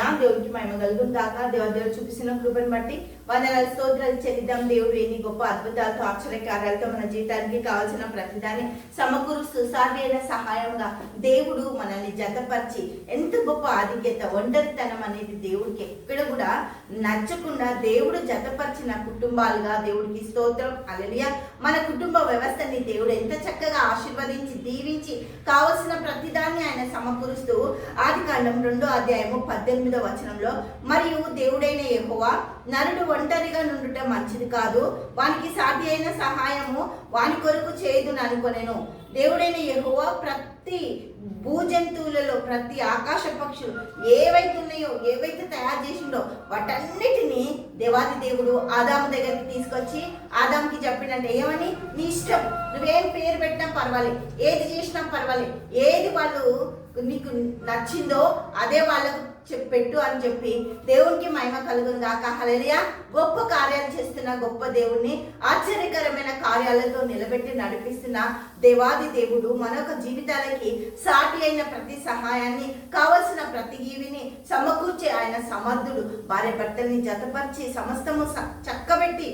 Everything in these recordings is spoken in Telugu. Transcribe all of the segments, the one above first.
అయినా దేవుడికి మహిమ కలుగును దాకా దేవదేవుడు చూపిస్తున్న కృపను బట్టి వందల స్తోత్రాలు చెల్లిద్దాం. దేవుడు ఎన్ని గొప్ప అద్భుతాలతో ఆశ్చర్య కార్యాలతో మన జీవితానికి కావాల్సిన ప్రతిదాన్ని సమకూరుస్తూ సాధ్యమైన సహాయంగా దేవుడు మనల్ని జతపరిచి ఎంత గొప్ప ఆధిక్యత ఒంటరితనం అనేది దేవుడికి ఎక్కడ కూడా నచ్చకుండా దేవుడు జతపరిచిన కుటుంబాలుగా దేవుడికి స్తోత్రం అలలియ మన కుటుంబ వ్యవస్థని దేవుడు ఎంత చక్కగా ఆశీర్వదించి దీవించి కావలసిన ప్రతిదాన్ని ఆయన సమకూరుస్తూ ఆది కాండం రెండో అధ్యాయము పద్దెనిమిది వచనంలో మరియు దేవుడైన యెహోవా నరుడు ఒంటరిగా నుండుట మంచిది కాదు. వానికి సాధ్య అయిన సహాయము వాని కొరకు చేయదును అనుకొనెను. దేవుడైన యహోవా ప్రతి భూజంతువులలో ప్రతి ఆకాశ పక్షులు ఏవైతే ఉన్నాయో ఏవైతే తయారు చేసిండో వాటన్నిటిని దేవాది దేవుడు ఆదాము దగ్గరికి తీసుకొచ్చి ఆదాముకి చెప్పినట్టు ఏమని? నీ ఇష్టం. నువ్వేం పేరు పెట్టినా పర్వాలేదు ఏది చేసినా పర్వాలేదు ఏది వాళ్ళు నీకు నచ్చిందో అదే వాళ్ళకు చెప్ పెట్టు అని చెప్పి దేవునికి మహిమ కలుగుందాక గాక. గొప్ప కార్యాలు నడిపిస్తున్న గొప్ప దేవుణ్ణి ఆశ్చర్యకరమైన కార్యాలతో నిలబెట్టి నడిపిస్తున్న దేవాది దేవుడు మన యొక్క జీవితాలకి సాటి అయిన ప్రతి సహాయాన్ని కావలసిన ప్రతి ఈవిని సమకూర్చే ఆయన సమర్థుడు. భార్య భర్తల్ని జతపరిచి సమస్తము చక్కబెట్టి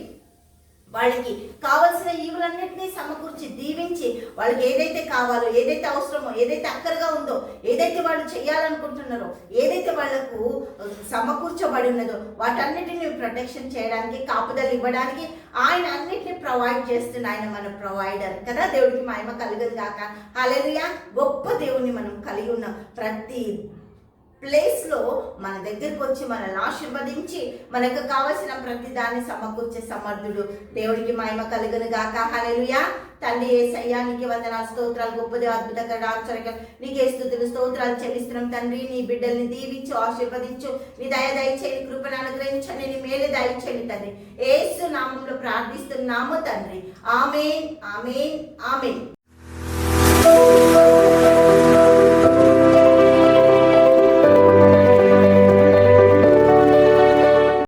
వాళ్ళకి కావలసిన ఈవులన్నింటినీ సమకూర్చి దీవించి వాళ్ళకి ఏదైతే కావాలో ఏదైతే అవసరమో ఏదైతే అక్కరగా ఉందో ఏదైతే వాళ్ళు చేయాలనుకుంటున్నారో ఏదైతే వాళ్ళకు సమకూర్చబడి ఉన్నదో వాటన్నిటిని ప్రొటెక్షన్ చేయడానికి కాపుదలు ఇవ్వడానికి ఆయన అన్నిటిని ప్రొవైడ్ చేస్తున్న ఆయన మన ప్రొవైడర్ కదా. దేవుడికి మహిమ కలగదు కాక అలెలుయా గొప్ప దేవుణ్ణి మనం కలిగి ఉన్న ప్రతి ప్లేస్లో మన దగ్గరకు వచ్చి మనల్ని ఆశీర్వదించి మనకు కావలసిన ప్రతి దాన్ని సమకూర్చే సమర్థుడు. దేవుడికి మహిమ కలుగును గాక. హలెలుయా తండ్రి ఏసయ్యా నీకు వందన స్తోత్రాలు గొప్పది అద్భుతంగా ఆశ్చర్యంగా నీకే స్థుతులు స్తోత్రాలు చెల్లిస్తున్నాం తండ్రి. నీ బిడ్డల్ని దీవించు ఆశీర్వదించు. నీ దయ దయచేయండి కృపను అనుగ్రహించండి. నీ మేలు దయచేయండి తండ్రి. ఏసు నామంలో ప్రార్థిస్తున్నాము తండ్రి. Amen amen amen.